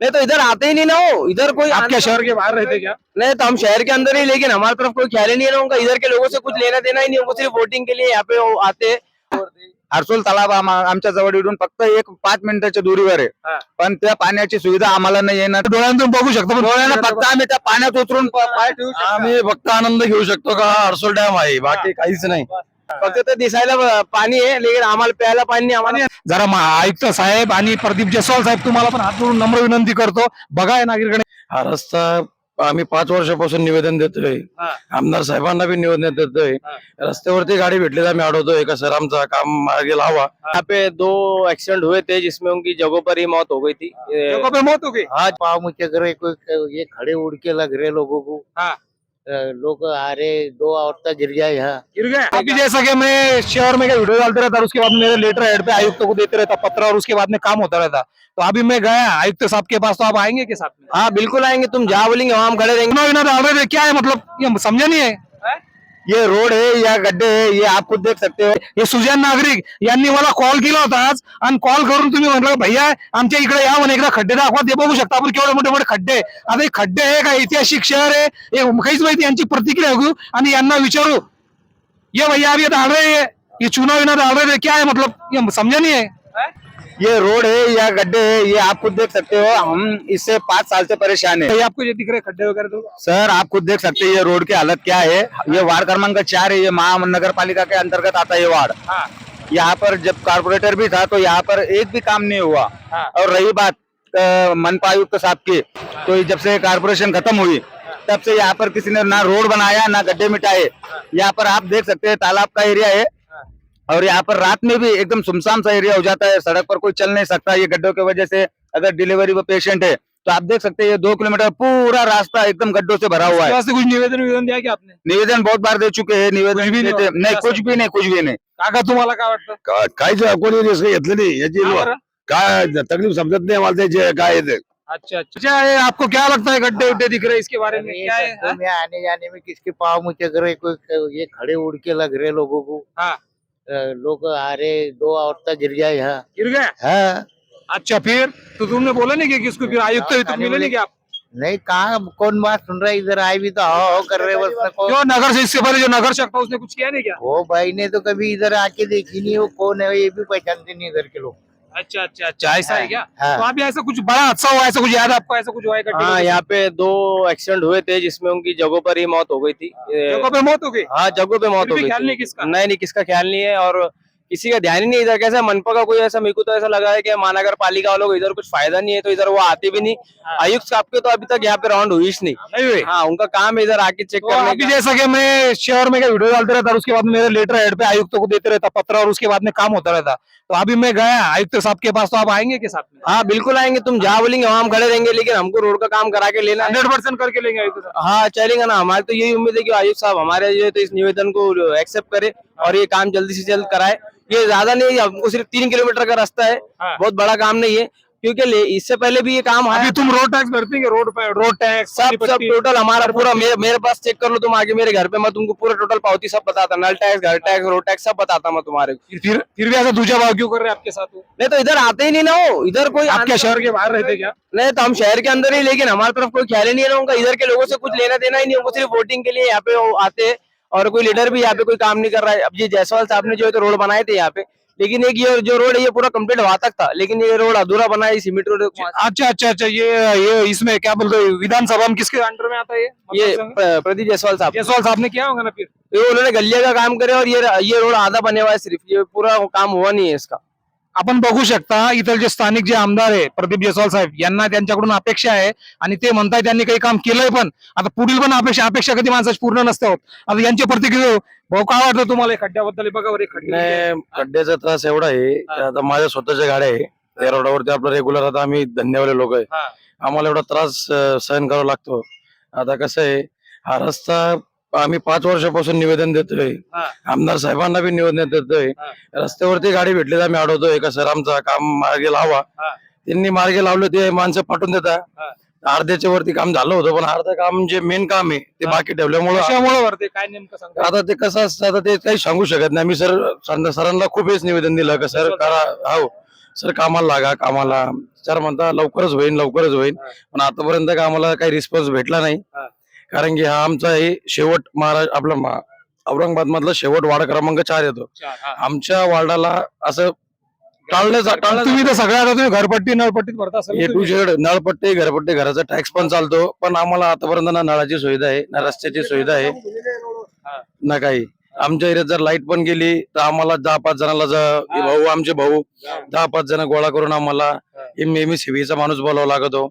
नहीं तो इधर आते ही नहीं ना वो। इधर कोई आप क्या शहर के बाहर रहते क्या? नहीं तो हम शहर के अंदर ही लेकिन हमारी तरफ कोई ख्याल ही नहीं है ना उनका। इधर के लोगों से कुछ लेना देना ही नहीं उनको सिर्फ वोटिंग के लिए यहाँ पे आते हैं। हर्सुल तलाव आम- आमच्या जवळ इडून फक्त एक पाच मिनिटाच्या दुरीवर हा. आहे पण त्या पाण्याची सुविधा आम्हाला नाही येणार. डोळ्यांतून बघू शकतो पण डोळ्यानं फक्त आम्ही त्या पाण्यात उतरून पाय ठेवू. आम्ही फक्त आनंद घेऊ शकतो का? हर्सोल डॅम आहे बाकी काहीच नाही. फक्त ते दिसायला पाणी आहे लेकिन आम्हाला प्यायला पाणी नाही आम्हाला जरा आयुक्त साहेब आणि प्रदीप जयस्वाल साहेब तुम्हाला पण हात जोडून नम्र विनंती करतो. बघा या नागरिकांनी हा रस्ता आम्ही पाच वर्षापासून निवेदन देतोय. हा. आमदार साहेबांना बी निवेदन देतोय. रस्त्यावरती गाडी भेटली आम्ही अडवतोय का सर आमचं काम मार्गे लावा. यहाँ पे दो एक्सीडेंट हुए थे जिसमें उनकी जगहों पर ही मौत हो गई थी। जगह पे मौत हो गई? आज पाव मुझे कोई ये खड़े उड़ के लग रहे लोगों को। हाँ। लोग आ रहे दो औरतें गिर जाए यहाँ। गिर गए अभी जैसा कि मैं शहर में क्या वीडियो डालते रहता उसके बाद मेरे लेटर हेड पे आयुक्त को देते रहता पत्र और उसके बाद में काम होता रहता। तो अभी मैं गया आयुक्त साहब के पास तो आप आएंगे के साथ में? हाँ बिल्कुल आएंगे तुम जहाँ बोलेंगे वहाँ हम खड़े रहेंगे। क्या है मतलब ये समझा नहीं है। ये रोड है या गड्ढे है ये आप खुद देख सकते हो। हे सुजान नागरिक यांनी मला कॉल केला होता आज आणि कॉल करून तुम्ही म्हटलं भैया आमच्या इकडे या म्हणे एकदा खड्डे दाखवा ते बघू शकता आपण केवढे मोठे मोठे खड्डे आता हे खड्डे आहे का ऐतिहासिक शहर आहे? हे काहीच माहिती यांची प्रतिक्रिया घेऊ आणि यांना विचारू. ये भैया अभी आता रहे ये चुनाव विना डाल रहे क्या है मतलब? ये समझा नहीं है. ये रोड है या गड्ढे है ये आप खुद देख सकते हो हम इससे पाँच साल से परेशान है। भैया आपको ये दिख रहे खड्डे वगैरह तो? सर आप खुद देख सकते हैं ये रोड की हालत क्या है। ये वार्ड क्रमांक चार है ये महानगर पालिका के अंतर्गत आता है ये वार्ड। हाँ। यहाँ पर जब कारपोरेटर भी था तो यहाँ पर एक भी काम नहीं हुआ। हाँ। और रही बात मनपा आयुक्त साहब की तो जब से कारपोरेशन खत्म हुई तब से यहाँ पर किसी ने ना रोड बनाया ना गड्ढे मिटाए। यहाँ पर आप देख सकते हैं तालाब का एरिया है और यहाँ पर रात में भी एकदम सुनसान सा एरिया हो जाता है। सड़क पर कोई चल नहीं सकता। ये गड्ढों की वजह से अगर डिलीवरी वो पेशेंट है तो आप देख सकते हैं ये दो किलोमीटर पूरा रास्ता एकदम गड्ढों से भरा हुआ है। कुछ निवेदन निवेदन दिया क्या आपने? निवेदन बहुत बार दे चुके हैं निवेदन भी नहीं देते? नहीं कुछ भी नहीं कुछ भी नहीं। काका तुम्हाला काय वाटतं का- काहीच कोणी रिस्क घेतलं नाही याची का बरं? काय तकलीफ समजत नाही आम्हाला त्याचे काय आहे ते अच्छा अच्छा। अच्छा ये आपको क्या लगता है गड्ढे उड्डे दिख रहे हैं इसके बारे में? क्या है आने जाने में किसके पाव मुझे करे कोई ये खड़े उड़ के लग रहे लोगों को। हाँ। लोग आ रहे दो औरतें गिर गया यहाँ गिर गए? हाँ। अच्छा फिर? तो तुमने बोला नहीं कि किसको फिर आयुक्त तो मिले नहीं क्या आप? नहीं कहा कौन बात सुन रहा है? इधर आए भी तो हाँ हाँ कर रहे बस जो नगर से इससे पहले जो नगर शक था उसने कुछ किया नहीं क्या? वो भाई ने तो कभी इधर आके देखी नहीं वो कौन है ये भी पहचानते नहीं इधर के लोग। अच्छा अच्छा अच्छा। ऐसा है क्या? हाँ। तो भी ऐसा कुछ बड़ा हादसा हुआ ऐसा कुछ याद आपको ऐसा कुछ हुआ है हाँ यहाँ पे दो एक्सीडेंट हुए थे जिसमें उनकी जगहों पर ही मौत हो गई थी। जगहों जगह पे मौत हो गई? हाँ जगहों पे मौत हो गई ख्याल नहीं किसका? नहीं नहीं किसका ख्याल नहीं है और किसी का ध्यान ही नहीं इधर कैसे मनपा का कोई ऐसा मेरे को तो ऐसा लगा है कि महानगर पालिका वालों को इधर कुछ फ़ायदा नहीं है तो इधर वो आते भी नहीं। आयुक्त साहब के तो अभी तक यहाँ पे राउंड हुई नहीं। हुई? हाँ उनका काम है इधर आके चेक तो करने अभी जैसा कि मैं शहर में क्या वीडियो डालते रहता उसके बाद मेरे लेटर हेड पे आयुक्त को देते रहता पत्र और उसके बाद में काम होता रहता। तो अभी मैं गया आयुक्त साहब के पास तो आप आएँगे के साथ में? हाँ बिल्कुल आएँगे तुम जहाँ बोलेंगे वहाँ हम खड़े रहेंगे लेकिन हमको रोड का काम करा के लेना हंड्रेड परसेंट करके लेंगे आयुक्त हाँ चलेगा ना हमारी तो यही उम्मीद है कि आयुक्त साहब हमारे जो है तो इस निवेदन को एक्सेप्ट करे। और ये काम जल्दी से जल्द कराए। ये ज़्यादा नहीं है हमको सिर्फ़ तीन किलोमीटर का रास्ता है। हाँ। बहुत बड़ा काम नहीं है क्योंकि इससे पहले भी ये काम है अभी तुम रोड टैक्स भरते हैं रोड पे रोड टैक्स सब सब टोटल हमारा पूरा मेरे मेरे पास चेक कर लो तुम आगे मेरे घर पे मैं तुमको पूरा टोटल पावती सब बताता नल टैक्स घर टैक्स रोड टैक्स सब बताता मैं तुम्हारे फिर फिर भी ऐसा दूसरा भाव क्यों कर रहे हैं आपके साथ? नहीं तो इधर आते ही नहीं ना हो इधर कोई आपके शहर के बाहर रहते क्या? नहीं तो हम शहर के अंदर ही लेकिन हमारे तरफ़ कोई ख्याल ही नहीं है उनका इधर के लोगों से कुछ लेना देना ही नहीं उनको सिर्फ़ वोटिंग के लिए यहाँ पे आते हैं। और कोई लीडर भी यहाँ पे कोई काम नहीं कर रहा है। अब ये जायसवाल साहब ने जो है तो रोड बनाए थे यहाँ पे। लेकिन एक ये जो रोड है ये पूरा कंप्लीट वहाँ तक था। लेकिन ये रोड अधूरा बना है सीमेंट रोड अच्छा अच्छा अच्छा ये ये इसमें क्या बोलते हैं विधानसभा में किसके अंडर में आता है ये? ये मतलब प्रदीप जायसवाल साहब। जयसवाल साहब ने किया होगा ना फिर? ये उन्होंने गलिया का काम करे और ये ये रोड आधा बने हुआ है सिर्फ़। ये पूरा काम हुआ नहीं है इसका। आपण बघू शकता इतर जे स्थानिक जे आमदार आहे प्रदीप जयस्वाल साहेब यांना त्यांच्याकडून अपेक्षा आहे आणि ते म्हणताय त्यांनी काही काम केलंय पण आता पुढील पण अपेक्षा अपेक्षा कधी माणसाची पूर्ण नसते होत. आता यांची प्रतिक्रिया भाऊ काय वाटतं तुम्हाला या खड्ड्याबद्दल? बघा बरं, खड्डे खड्ड्याचा त्रास एवढा आहे आता माझ्या स्वतःच्या गाड्या आहे त्या रोडावरती आपलं रेग्युलर आता आम्ही धन्यवाद लोक आहे. आम्हाला एवढा त्रास सहन करावा लागतो. आता कसं आहे हा रस्ता आम्ही पाच वर्षापासून निवेदन देतोय. आमदार साहेबांना बी निवेदन देतोय. रस्त्यावरती गाडी भेटली तर आम्ही अडवतोय का सर आमचं काम मार्गे लावा. त्यांनी मार्गे लावले ते माणसं पाठवून देतात. अर्ध्याच्या वरती काम झालं होतं पण अर्ध काम जे मेन काम आहे ते. बाकी ठेवल्यामुळं काय नेमकं आता ते कसं असतं आता ते काही सांगू शकत नाही. मी सर सरांना खूप वेळेस निवेदन दिलं का सर करा हो सर कामाला लागा कामाला. सर म्हणता लवकरच होईल लवकरच होईल पण आतापर्यंत काय आम्हाला काही रिस्पॉन्स भेटला नाही. कारण की हा आमचा हे शेवट महाराज आपला मा- औरंगाबाद मधला शेवट वार्ड क्रमांक चार येतो. आमच्या वार्डाला असं तुम्ही तर सगळ्या आता तुम्ही घरपट्टी नळपट्टीत भरता असाल ना ए टू तुम्ही? झेड नळपट्टी घरपट्टी घराचा टॅक्स पण चालतो. पण आम्हाला आतापर्यंत ना नळाची सुविधा आहे ना रस्त्याची सुविधा आहे ना काही. आमच्या एरियात जर लाइट पण गेली तर आम्हाला दहा पाच जणाला ज- भाऊ आमचे भाऊ दहा पाच जण गोळा करून आम्हाला एम चा माणूस बोलावा लागतो.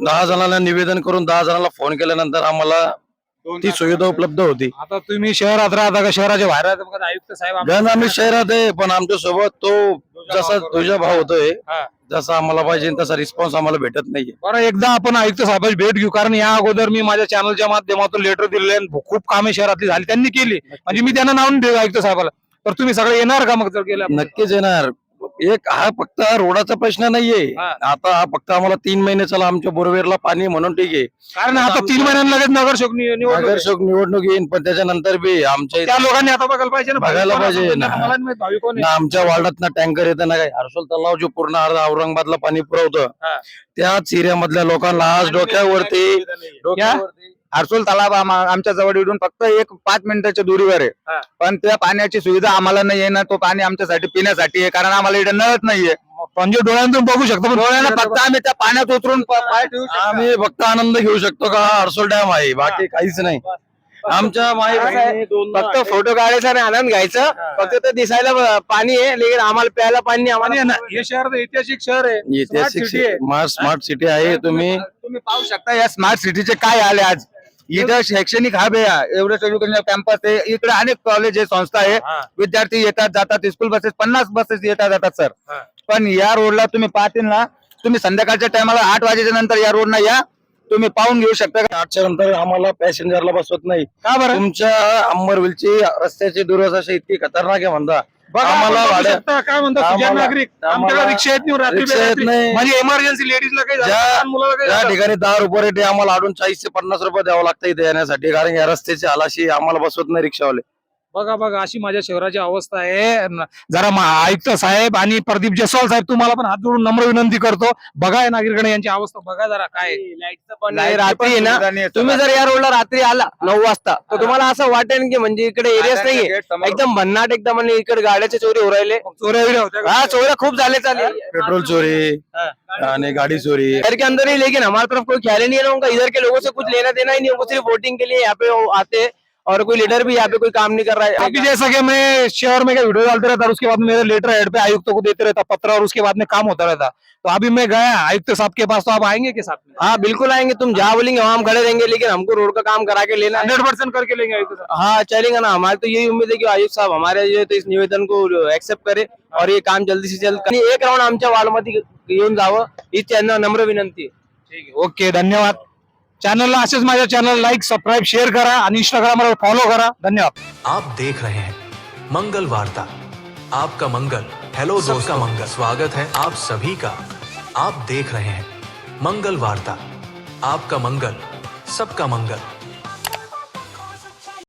दहा जणांना निवेदन करून दहा जणांना फोन केल्यानंतर आम्हाला ती सुविधा उपलब्ध होती. आता तुम्ही शहरात राहता का? शहराच्या बाहेर आयुक्त साहेब आम्ही शहरात आहे पण आमच्यासोबत तो जसा तुझा भाव होतोय. जसा आम्हाला पाहिजे तसा रिस्पॉन्स आम्हाला भेटत नाहीये. बरं एकदा आपण आयुक्त साहेबांची भेट घेऊ कारण या अगोदर मी माझ्या चॅनलच्या माध्यमातून लेटर दिले खूप कामे शहरातली झाली त्यांनी केली. म्हणजे मी त्यांना नावून देऊ आयुक्त साहेबाला. तर तुम्ही सगळे येणार का मग जर गेल्या नक्कीच येणार. एक हा फक्त रोडाचा प्रश्न नाहीये हा. आता हा फक्त आम्हाला तीन महिने चला आमच्या बोरवेरला पाणी म्हणून ठीक आहे कारण आता तीन महिन्यांना लगेच नगरसेवक नि- निवडणूक आहे. नगरसेवक निवडणूक येईन पण त्याच्यानंतर बी आमच्या इथं- त्या लोकांनी आता बघायला पाहिजे ना बघायला कोण पाहिजे ना. म्हणतात, मला नाही माहीत भावी कोण आहे. ना आमच्या वार्डात ना टँकर येतं ना काही हर्सोल तलाव जो पूर्ण अर्धा औरंगाबादला पाणी पुरवतं हा. त्याच एरियामधल्या लोकांना आज डोक्यावरती डोक्यावरती हर्सुल तलाव आमच्या जवळ येऊन फक्त एक पाच मिनिटाच्या दूरीवर हा. आहे पण त्या पाण्याची सुविधा आम्हाला नाही आहे ना तो पाणी आमच्यासाठी पिण्यासाठी आहे कारण आम्हाला इकडे नळत नाहीये. म्हणजे डोळ्यांतून बघू शकतो पण डोळ्याला फक्त आम्ही त्या पाण्यात उतरून प- पाय ठेवू शकतो. आम्ही फक्त आनंद घेऊ शकतो का? हा हर्सोल डॅम आहे बाकी काहीच नाही. आमच्या दोन फक्त फोटो काढायचा आणि आनंद घ्यायचा. फक्त ते दिसायला पाणी आहे लेकिन आम्हाला प्यायला पाणी आम्हाला ना, हे शहर ऐतिहासिक शहर आहे. आहे. स्मार्ट सिटी आहे. तुम्ही तुम्ही पाहू शकता या स्मार्ट सिटीचे काय आले आज? इथं शैक्षणिक हब आहे एवढं एज्युकेशन कॅम्पस आहे. इकडे अनेक कॉलेज आहे संस्था आहे. हा. विद्यार्थी येतात जातात स्कूल बसेस पन्नास बसेस येतात जातात सर. पण या रोडला तुम्ही पाहतील ना तुम्ही संध्याकाळच्या टायमाला आठ वाजेच्या नंतर या रोडना या तुम्ही पाहून घेऊ शकता का? आठच्या नंतर आम्हाला पॅसेंजरला बसवत नाही. का बरं? तुमच्या अंबरविलची रस्त्याची दुर्दशा इतकी खतरनाक आहे म्हणता. आम्हाला भाड्या- शकता, काय म्हणतात आम्हाला- नागरिक आम्हाला- रिक्षा येत नाही रात्री रिक्षा येत बेरात्री. नाही. म्हणजे इमर्जन्सी लेडीजला काही झालं, ज्या- लहान मुलाला काही त्या झालं. ठिकाणी दहा रुपये रेट आहे आम्हाला अडून चाळीस ते पन्नास रुपये द्यावं लागतं इथे येण्यासाठी कारण या रस्त्याची हालाशी आम्हाला बसवत नाही रिक्षावाले बघा बघा अशी माझ्या शहराची अवस्था आहे. जरा आयुक्त साहेब आणि प्रदीप जयस्वाल साहेब तुम्हाला पण हात जोडून नम्र विनंती करतो. बघा या नागरिकांना यांची अवस्था बघा जरा काय आहे. लाईटचं पण लाईटची नाही, रात्री आहे ना. तुम्ही. जर या रोडला रात्री आला नऊ वाजता तर तुम्हाला असं वाटेल की म्हणजे इकडे एरियाच नाहीये. एकदम भन्नाट एकदम आणि इकडे गाड्याचे चोरी हो राहिले. चोऱ्या? हाँ चोऱ्या खूप झाले चाले. पेट्रोल चोरी आणि गाडी चोरी. घर के अंदर ही लेकिन हमारी तरफ कोई ख्याल ही नहीं है ना उनका इधर के लोगों से कुछ लेना देना ही नहीं उनको सिर्फ वोटिंग के लिए यहाँ पे आते हैं। और कोई लीडर भी यहाँ पे कोई काम नहीं कर रहा है। अभी जैसा कि मैं शहर में क्या वीडियो डालते रहता उसके बाद मेरे लेटर हेड पे आयुक्त को देते रहता पत्र और उसके बाद में काम होता रहता। तो अभी मैं गया आयुक्त साहब के पास तो आप आएँगे के साथ में? हाँ बिल्कुल आएँगे। तुम जहाँ बोलेंगे वहाँ हम खड़े रहेंगे लेकिन हमको रोड का काम करा के लेना हंड्रेड परसेंट करके लेंगे आयुक्त हाँ चलेगा ना। हमारी तो यही उम्मीद है की आयुक्त साहब हमारे जो है तो इस निवेदन को एक्सेप्ट करे और ये काम जल्दी से जल्द एक राऊंड आमच्या वार्ड मध्ये येऊन जावं त्यांना नम्र विनंती आहे ओके धन्यवाद। चॅनलला असेच माझ्या चॅनल लाईक सबस्क्राईब शेअर करा आणि इंस्टाग्रामवर फॉलो करा. धन्यवाद. आप देख रहे हैं मंगल वार्ता। आपका मंगल हेलो दोस्त का मंगल। स्वागत है आप सभी का। आप देख रहे हैं मंगल वार्ता। आपका मंगल सबका मंगल।